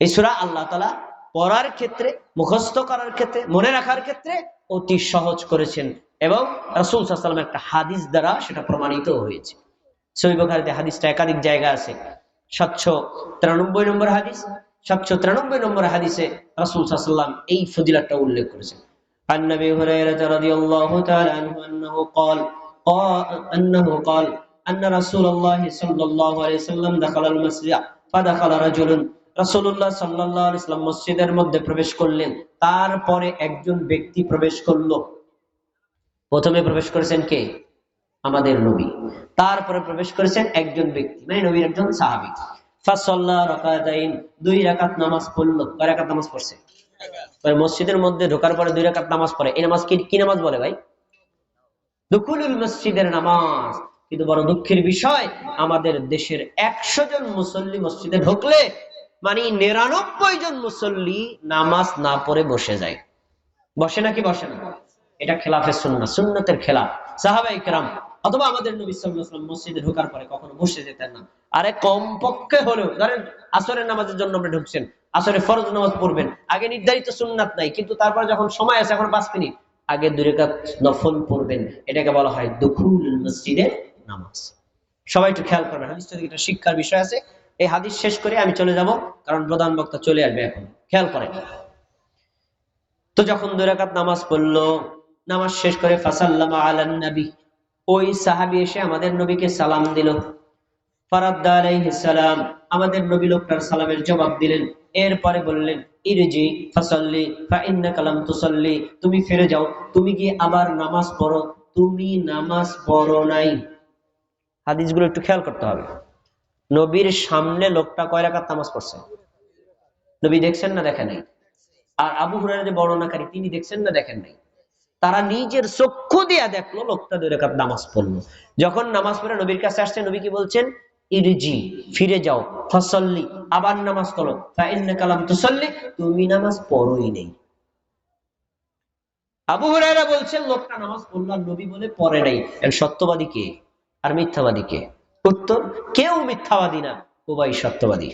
এই সুরা আল্লাহ তালা পড়ার ক্ষেত্রে মুখস্থ করার ক্ষেত্রে মনে রাখার ক্ষেত্রে অতি সহজ করেছেন এবং রাসুল সাল্লাম একটা হাদিস দ্বারা সেটা প্রমাণিত হয়েছে সৈবখারিতে হাদিসটা একাধিক জায়গা আছে সাতশো তিরানব্বই নম্বর হাদিস সাতশো তিরানব্বই নম্বর হাদিসে রাসুল সাল্লাম এই ফজিলাটা উল্লেখ করেছেন عن ابي هريره رضي الله تعالى عنه انه قال قال انه قال ان رسول الله صلى الله عليه وسلم دخل المسجد فدخل رجل রাসূলুল্লাহ সাল্লাল্লাহু আলাইহি সাল্লাম মসজিদের মধ্যে প্রবেশ করলেন। তারপরে একজন ব্যক্তি প্রবেশ করল। প্রথমে প্রবেশ করেছেন কে? আমাদের নবী। তারপরে প্রবেশ করেছেন একজন ব্যক্তি মানে নবীর একজন সাহাবী। কিন্তু বড় দুঃখের বিষয়, আমাদের দেশের একশো জন মুসল্লি মসজিদে ঢুকলে মানে নিরানব্বই জন মুসল্লি নামাজ না পড়ে বসে যায়। বসে নাকি বসে না? এটা খেলাফের সুন্না সুন্নতের খেলাফ সাহাবাই কেরাম, অথবা আমাদের নবী ওয়াসাল্লাম মসজিদে ঢোকার পরে কখনো বসে যেতেন না। আরে কমপক্ষে হলেও, ধরেন আসরের নামাজের জন্য আপনি ঢুকছেন, আসরে ফরজ নামাজ পড়বেন, আগে নির্ধারিত সুন্নাত নাই, কিন্তু তারপর যখন সময় আছে, এখন পাঁচ মিনিট, আগে দুই রাকাত নফল পড়বেন। এটাকে বলা হয় দুখুল মসজিদের নামাজ। সবাই একটু খেয়াল করবেন, হাদিসটা একটা শিক্ষার বিষয় আছে। এই হাদিস শেষ করে আমি চলে যাব, কারণ প্রধান বক্তা চলে আসবে এখন। খেয়াল করেন তো যখন দুই রাকাত নামাজ পড়ল, নামাজ শেষ করে ফাসাল্লামা আলান নবী, ওই সাহাবি এসে আমাদের নবীকে সালাম দিল। ফারাদ্দা আলাইহিস সালাম, আমাদের নবী লোকটার সালামের জবাব দিলেন। এরপরে বললেন, ইরজি, ফাসাল্লি ফা ইন্নাকা লাম তুসাল্লি, তুমি ফিরে যাও। তুমি কি আবার নামাজ পড়ো? তুমি নামাজ পড়ো নাই। হাদিসগুলো একটু খেয়াল করতে হবে। নবীর সামনে লোকটা কয় রাকাত নামাজ পড়ছে? নবী দেখছেন না, দেখেন নাই? আর আবু হুরায়রা যে বর্ণনাকারী, তিনি দেখছেন না, দেখেন নাই? তারা নিজের চক্ষু দিয়া দেখল, লোকটা দুই রাকাত নামাজ পড়ল। যখন নামাজ পড়ে নবীর কাছে আসছে, নবী কি বলছেন? ইরজি, ফিরে যাও, ফসল্লি, আবার নামাজ করো কালাম তুসল্লি, তুমি নামাজ পড়োই নেই। আবু হুরায়রা বলছেন, লোকটা নামাজ পড়ল আর নবী বলে পড়ে নাই। সত্যবাদী কে? আর মিথ্যাবাদী কে? উত্তর, কেউ মিথ্যাবাদী না। উভয় সত্যবাদী।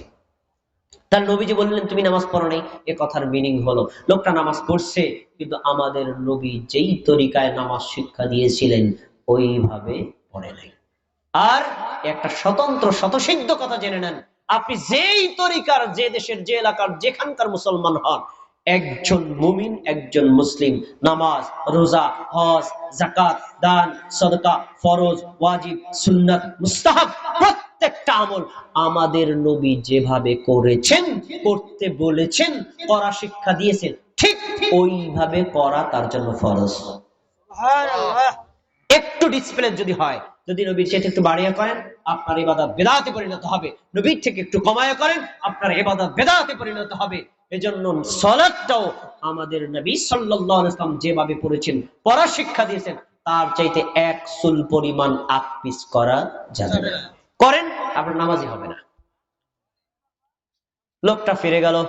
তার নবীজি বললেন, তুমি নামাজ পড়ো নাই? এ কথার মিনিং হলো, লোকটা নামাজ পড়ছে, কিন্তু আমাদের নবী যেই তরিকায় নামাজ শিক্ষা দিয়েছিলেন, ওইভাবে পড়ে নাই। আর একটা স্বতন্ত্র শতসিদ্ধ কথা জেনে নেন, আপনি যেই তরিকার, যে দেশের, যে এলাকার, যেখানকার মুসলমান হন একজন মুমিন একজন মুসলিম। নামাজ রোজা হজ জাকাত দান সদকা ফরজ ওয়াজিব সুন্নাত মুস্তাহাব প্রত্যেকটা আমল আমাদের নবী যেভাবে করেছেন করতে বলেছেন করা শিক্ষা দিয়েছেন ঠিক ওইভাবে করা তার জন্য ফরজ। একটু ডিসপ্লে যদি হয় যদি নবীর চেয়ে একটু বাড়িয়ে করেন আপনার ইবাদত বেদাতে পরিণত হবে। নবীর থেকে একটু কমায় করেন আপনার ইবাদত বেদাতে পরিণত হবে। এজন্য সলাদটাও আমাদের নবী সাল্লাল্লাহু আলাইহি ওয়াসাল্লাম যেভাবে পড়েছেন, পড়া শিক্ষা দিয়েছেন, তার চাইতে এক সুল পরিমাণ আকপিস করা যাবে না। করেন, আপনার নামাজি হবে না। লোকটা ফিরে গেল।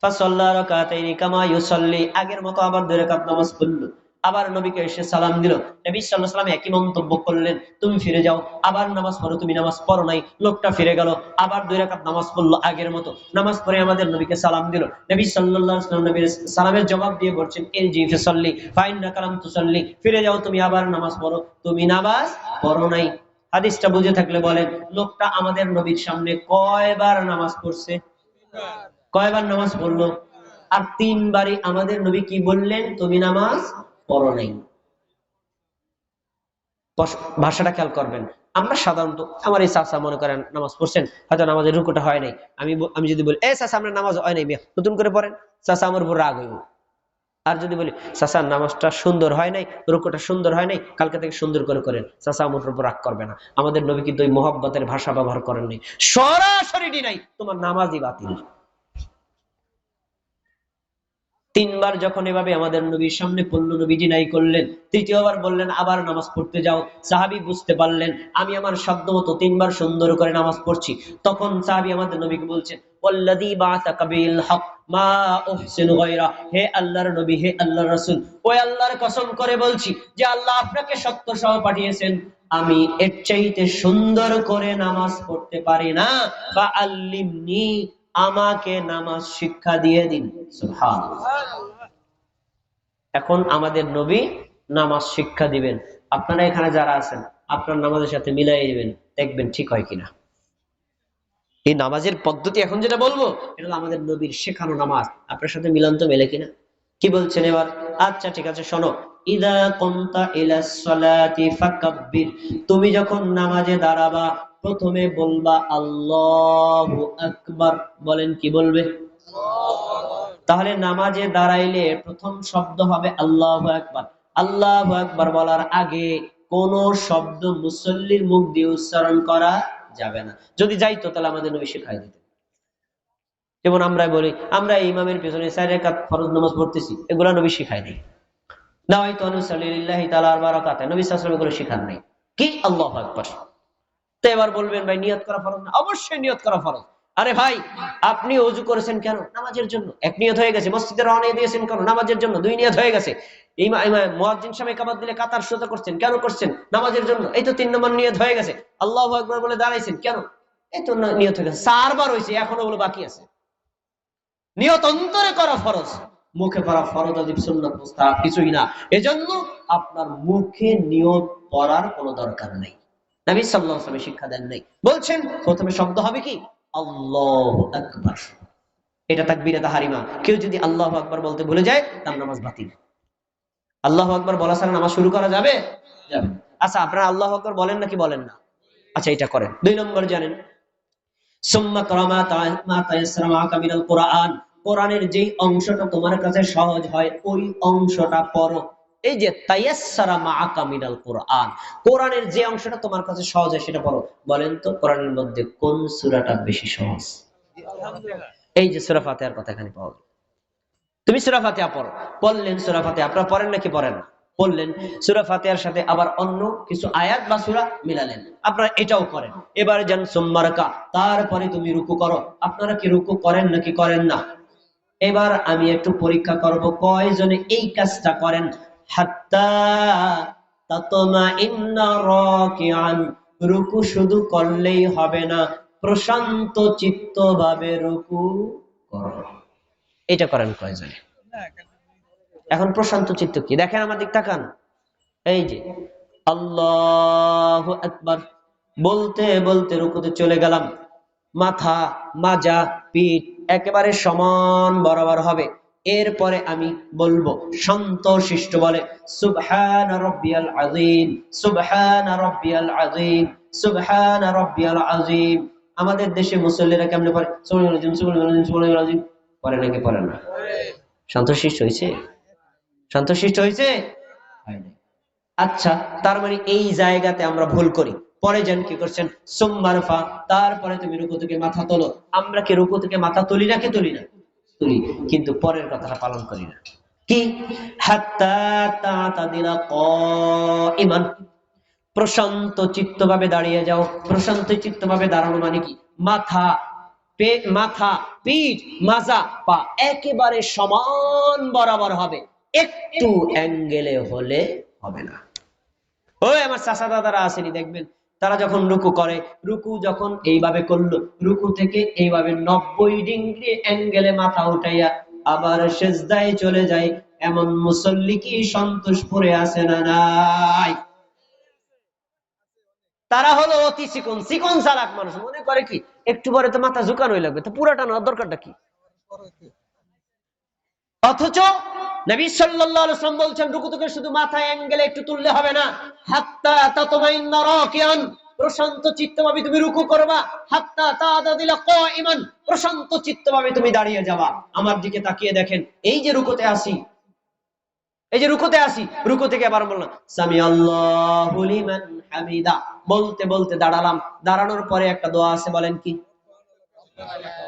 ফাসাল্লা রাকাতাইনি কামা ইউসাল্লি। আগের মতো আবার দুই রাকাত নামাজ পড়ল। আবার নবীকে এসে সালাম দিল। নবী সাল্লাল্লাহু আলাইহি ওয়াসাল্লাম একই মন্তব্য করলেন, তুমি ফিরে যাও, আবার নামাজ পড়ো, তুমি নামাজ পড়ো নাই, লোকটা ফিরে গেল, আবার দুই রাকাত নামাজ পড়ল আগের মতো। নামাজ পড়ে আমাদের নবীকে সালাম দিল। নবী আলাইহি নবীর সালামের জবাব দিয়ে বলছেন এর জি ফিসাল্লি, ফাইন্না কালাম তুসাল্লি ফিরে যাও, তুমি আবার নামাজ পড়ো, তুমি নামাজ পড়ো নাই। হাদিসটা বুঝে থাকলে বলেন, লোকটা আমাদের নবীর সামনে কয়বার নামাজ পড়ছে? কয়বার নামাজ পড়ল? আর তিনবারই আমাদের নবী কি বললেন, তুমি নামাজ পড়ো নাই। ভাষাটা খেয়াল করবেন। আমরা সাধারণত, আমার এই চাষা মনে করেন নামাজ পড়ছেন, হয়তো নামাজের রুকুটা হয় নাই। আমি আমি যদি বলি, এ চাষা আপনার নামাজ হয় নাই নতুন করে পড়েন চাষা আমার উপর রাগ হইব। আর যদি বলি চাষা নামাজটা সুন্দর হয় নাই, রুকুটা সুন্দর হয় নাই, কালকে থেকে সুন্দর করে করেন। চাষা আমার উপর রাগ করবে না। আমাদের নবী কিন্তু ওই মোহাব্বতের ভাষা ব্যবহার করেন নাই সরাসরি নাই তোমার নামাজই বাতিল। তিনবার যখন এভাবে আমাদের নবীর সামনে পড়ল নবীজি নাই করলেন, তৃতীয়বার বললেন, আবার নামাজ পড়তে যাও। সাহাবি বুঝতে পারলেন, আমি আমার শব্দ মতো তিনবার সুন্দর করে নামাজ পড়ছি। তখন সাহাবি আমাদের নবীকে বলছেন আমি এর চাইতে সুন্দর করে নামাজ পড়তে পারি না। বা আল্লিমনি আমাকে নামাজ শিক্ষা দিয়ে দিন। এখন আমাদের নবী নামাজ শিক্ষা দিবেন। আপনারা এখানে যারা আছেন, আপনার নামাজের সাথে মিলাই দিবেন। দেখবেন ঠিক হয় কিনা। এই নামাজের পদ্ধতি এখন যেটা বলব, এটা আমাদের নবীর শেখানো নামাজ। আপনার সাথে মিলন তো মেলে কিনা? কি বলছেন এবার? আচ্ছা ঠিক আছে, শোনো। ইদা কুনতা ইলা তুমি যখন নামাজে দাঁড়াবা প্রথমে বলবা আল্লাহু আকবার। বলেন, কি বলবে? তাহলে নামাজে দাঁড়াইলে প্রথম শব্দ হবে আল্লাহু আকবার। আল্লাহু আকবার বলার আগে কোন শব্দ মুসল্লির মুখ দিয়ে উচ্চারণ করা যাবে না। যদি যাইতো, তাহলে আমাদের নবী শেখাই দিতেন। যেমন আমরা বলি, আমরা ইমামের পেছনে চার রেখাত ফরজ নামাজ পড়তেছি, এগুলো নবী শিখায় নেই। দাওয়াইতু আনুসাল্লিল্লাহি তাআলা আর বারাকাতে নবী আলাইহি এগুলো শিখান নাই। কি? আল্লাহু আকবার। তো এবার বলবেন, ভাই, নিয়ত করা ফরজ না? অবশ্যই নিয়ত করা ফরজ। আরে ভাই, আপনি অজু করেছেন কেন? নামাজের জন্য। এক নিয়ত হয়ে গেছে। মসজিদে রওনা দিয়েছেন কেন? নামাজের জন্য। দুই নিয়ত হয়ে গেছে। ইমা মুয়াজ্জিন সাহেব কাবাত দিলে কাতার সোজা করছেন। কেন করছেন? নামাজের জন্য। এই তো তিন নম্বর নিয়ত হয়ে গেছে। আল্লাহু আকবার বলে দাঁড়াইছেন। কেন? এই তো নিয়ত হয়ে গেছে। চারবার হয়েছে, এখনও ওগুলো বাকি আছে। নিয়ত অন্তরে করা ফরজ। মুখে করা ফরজ আদিব সুন্নাত মুস্তাহাব, কিছুই না। এজন্য আপনার মুখে নিয়ত পড়ার কোনো দরকার নেই। নবী আলাইহি শিক্ষা দেন নাই। বলছেন, প্রথমে শব্দ হবে কি? আল্লাহু আকবার। এটা তাকবীরে তাহারিমা। কেউ যদি আল্লাহু আকবার বলতে ভুলে যায়, তার নামাজ বাতিল। আল্লাহু আকবার বলা ছাড়া নামাজ শুরু করা যাবে? আচ্ছা আপনারা আল্লাহ আকবার বলেন নাকি বলেন না? আচ্ছা এটা করেন। দুই নম্বর জানেন। কোরআনের যেই অংশটা তোমার কাছে সহজ হয়, ওই অংশটা পড়ো। এই যে তায়াসসারা মাআকা মিনাল কুরআন কোরআনের যে অংশটা তোমার কাছে সহজ হয় সেটা পড়ো বলেন তো কোরআনের মধ্যে কোন সূরাটা বেশি সহজ? এই যে সূরা ফাতিহার কথা এখানে পাওয়া। তুমি সূরা ফাতিহা পড়ো। পড়লেন সূরা ফাতিহা আপনারা পড়েন নাকি পড়েন না? পড়লেন সূরা ফাতিহার সাথে আবার অন্য কিছু আয়াত বা সূরা মিলালেন। আপনারা এটাও করেন। এবারে যান সুম্মারকা তারপরে তুমি রুকু করো। আপনারা কি রুকু করেন নাকি করেন না? এবার আমি একটু পরীক্ষা করব কয়জনে এই কাজটা করেন? রুকু শুধু করলেই হবে না, প্রশান্ত চিত্তভাবে রুকু করো। এটা করেন কয়জনে? এখন প্রশান্ত চিত্ত কি? দেখেন আমার দিক তাকান এই যে, আল্লাহ একবার বলতে বলতে রুকুতে চলে গেলাম। মাথা, মাজা, পিঠ একেবারে সমান বরাবর হবে। এরপরে আমি বলব শান্ত শিষ্ট বলে, সুবহান রব্বিয়াল আযীম, সুবহান রব্বিয়াল আযীম, সুবহান রব্বিয়াল আযীম। আমাদের দেশে মুসল্লিরা কেমনে পড়ে? সুবহানাল আযীম সুবহানাল আযীম সুবহানাল আযীম পড়ে নাকি পড়ে না? শান্তশিষ্ট হয়েছে? শান্তশিষ্ট হয়েছে? আচ্ছা তার মানে এই জায়গাতে আমরা ভুল করি। পরে যেন কি করছেন? সোমবারফা তারপরে তুমি রুকু থেকে মাথা তোলো। আমরা কি রুকু থেকে মাথা তুলি না কি তুলি না? তুলি কিন্তু পরের কথাটা পালন করি না। কি? ইমান প্রশান্ত চিত্তভাবে দাঁড়িয়ে যাও। প্রশান্ত চিত্তভাবে দাঁড়ানো মানে কি? মাথা মাথা, পিঠ, মাজা, পা একেবারে সমান বরাবর হবে। একটু অ্যাঙ্গেলে হলে হবে না। ওই আমার চাচা দাদারা আসেনি, দেখবেন। তারা যখন রুকু করে, রুকু যখন এইভাবে করল, রুকু থেকে এইভাবে নব্বই ডিগ্রি অ্যাঙ্গেলে মাথা উঠাইয়া আবার সেজদায় চলে যায়। এমন মুসল্লি কি সন্তোষপুরে আছে না নাই? তারা হলো অতি চিকন চিকন চালাক মানুষ। মনে করে কি? একটু পরে তো মাথা ঝুঁকানোই লাগবে। তো পুরাটা নেওয়ার দরকারটা কি? অথচ নবী ওয়াসাল্লাম বলছেন, রুকু থেকে শুধু মাথায় অ্যাঙ্গেলে একটু তুললে হবে না। হাত্তা তাতমাইন্না রাকিয়ান প্রশান্ত চিত্তভাবে তুমি রুকু করবা। হাত্তা তাদাদিলা কাইমান প্রশান্ত চিত্তভাবে তুমি দাঁড়িয়ে যাবা। আমার দিকে তাকিয়ে দেখেন, এই যে রুকুতে আসি, এই যে রুকুতে আসি, রুকু থেকে আবার বললাম সামি বলতে বলতে দাঁড়ালাম। দাঁড়ানোর পরে একটা দোয়া আছে, বলেন কি?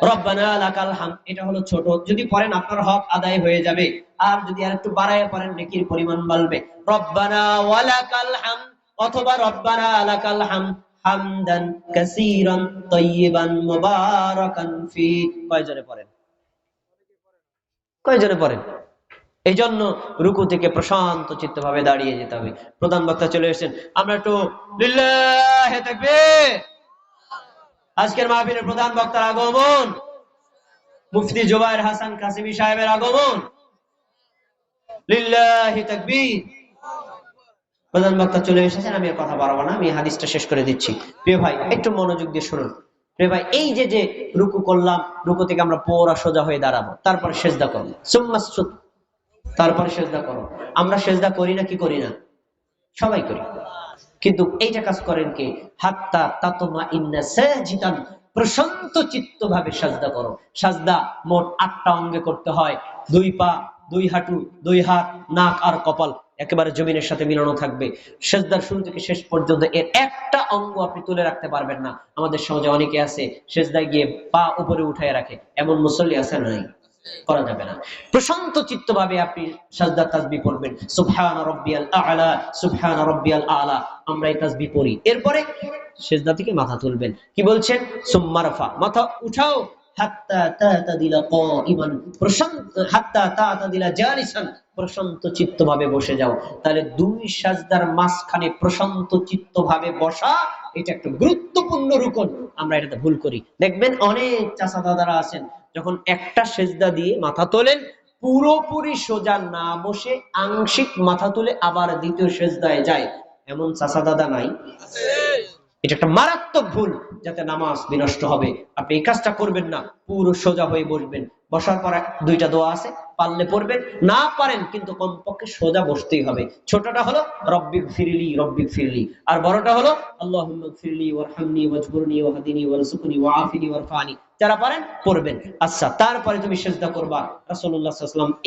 রব্বানা লাকাল হাম এটা হলো ছোট। যদি আপনার হক আদায় হয়ে যাবে। আর যদি আর একটু বাড়ায় নেকির পরিমাণ বাড়বে। রব্বানা ওয়ালাকাল হাম অথবা রব্বানা হাম হামদান কাসীরান তাইয়িবান মুবারাকান ফি। কয়জনে পড়েন? কয়জনে পড়েন? এই জন্য রুকু থেকে প্রশান্ত চিত্ত ভাবে দাঁড়িয়ে যেতে হবে। প্রধান বক্তা চলে এসেছেন। আমরা একটু লিল্লাহে তাকবীর। আজকের মাহফিলের প্রধান বক্তার আগমন মুফতি জুবাইর হাসান কাসিমি সাহেবের আগমন। লিল্লাহি তাকবীর। প্রধান বক্তা চলে এসেছেন, আমি কথা বাড়াবো না, আমি হাদিসটা শেষ করে দিচ্ছি। প্রিয় ভাই, একটু মনোযোগ দিয়ে শুনুন। প্রিয় ভাই, এই যে যে রুকু করলাম, রুকু থেকে আমরা পোরা সোজা হয়ে দাঁড়াবো, তারপরে সেজদা করব। তারপরে সেজদা করো আমরা সেজদা করি না কি করি না? সবাই করি। কিন্তু এইটা কাজ করেন কে? হাত্তা তাতমা ইন্না সাজিদান, প্রশান্ত চিত্ত ভাবে সাজদা করো। সাজদা মোট আটটা অঙ্গে করতে হয়। দুই পা, দুই হাঁটু, দুই হাত, নাক আর কপাল একেবারে জমিনের সাথে মিলানো থাকবে। সেজদার শুরু থেকে শেষ পর্যন্ত এর একটা অঙ্গ আপনি তুলে রাখতে পারবেন না। আমাদের সমাজে অনেকে আছে, সেজদায় গিয়ে পা উপরে উঠায় রাখে। এমন মুসল্লি আছে নাই? করা যাবে না। প্রশান্ত চিত্ত ভাবে আপনি সাজদা তাসবি পড়বেন। সুবহান রাব্বিয়াল আ'লা, সুবহান রাব্বিয়াল আ'লা। আমরা এই তাসবি পড়ি। এরপরে সেজদা থেকে মাথা তুলবেন। কি বলছেন? সুম্মা রাফা। মাথা উঠাও। বসে যাও। তাহলে দুই সাজদার মাঝখানে প্রশান্ত চিত্ত ভাবে বসা, এটা একটা গুরুত্বপূর্ণ রুকন। আমরা এটাতে ভুল করি। দেখবেন অনেক চাচা দাদারা আছেন। যখন একটা সেজদা দিয়ে মাথা তোলেন, পুরোপুরি সোজা না বসে আংশিক মাথা তুলে আবার দ্বিতীয় সেজদায় যায়। এমন চাচা দাদা নাই। এটা একটা মারাত্মক ভুল, যাতে নামাজ বিনষ্ট হবে। আপনি এই কাজটা করবেন না, পুরো সোজা হয়ে বসবেন। বসার পর দুইটা দোয়া আছে, পারলে পড়বেন। না পারেন কিন্তু কমপক্ষে সোজা বসতেই হবে। ছোটটা হলো রব্বিক ফিরলি রব্বিক ফিরলি আর বড়টা হলো আল্লাহ ফিরলি ওয়ারহামনি ওয়াজবুরনি ওয়াহদিনি ওয়ারসুকনি ওয়াআফিনি ওয়ারফানি যারা পারেন, পড়বেন। আচ্ছা তারপরে তুমি সেজদা করবা। রাসূলুল্লাহ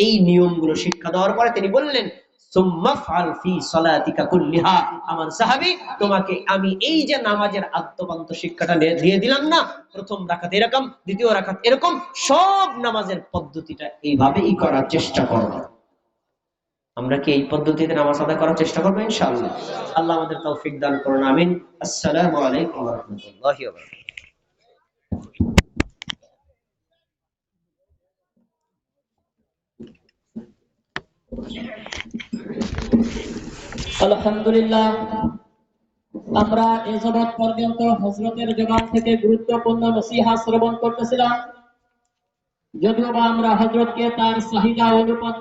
এই নিয়মগুলো শিক্ষা দেওয়ার পরে তিনি বললেন আমার সাহাবী, তোমাকে আমি এই যে নামাজের আদ্যপান্ত শিক্ষাটা দিয়ে দিলাম না, প্রথম রাকাত এরকম, দ্বিতীয় রাকাত এরকম, সব নামাজের পদ্ধতিটা এইভাবেই করার চেষ্টা করব। আমরা কি এই পদ্ধতিতে নামাজ আদায় করার চেষ্টা করব? ইনশাআল্লাহ। আল্লাহ আমাদের তৌফিক দান করুন, আমিন। আসসালামু আলাইকুম ওয়া রাহমাতুল্লাহি ওয়া বারাকাতুহু আলহামদুলিল্লাহ, আমরা এ জগৎ পর্যন্ত হজরতের জবান থেকে গুরুত্বপূর্ণ নসিহা শ্রবণ করতেছিলাম। যদিও বা আমরা হজরতকে তার চাহিদা অনুপাতে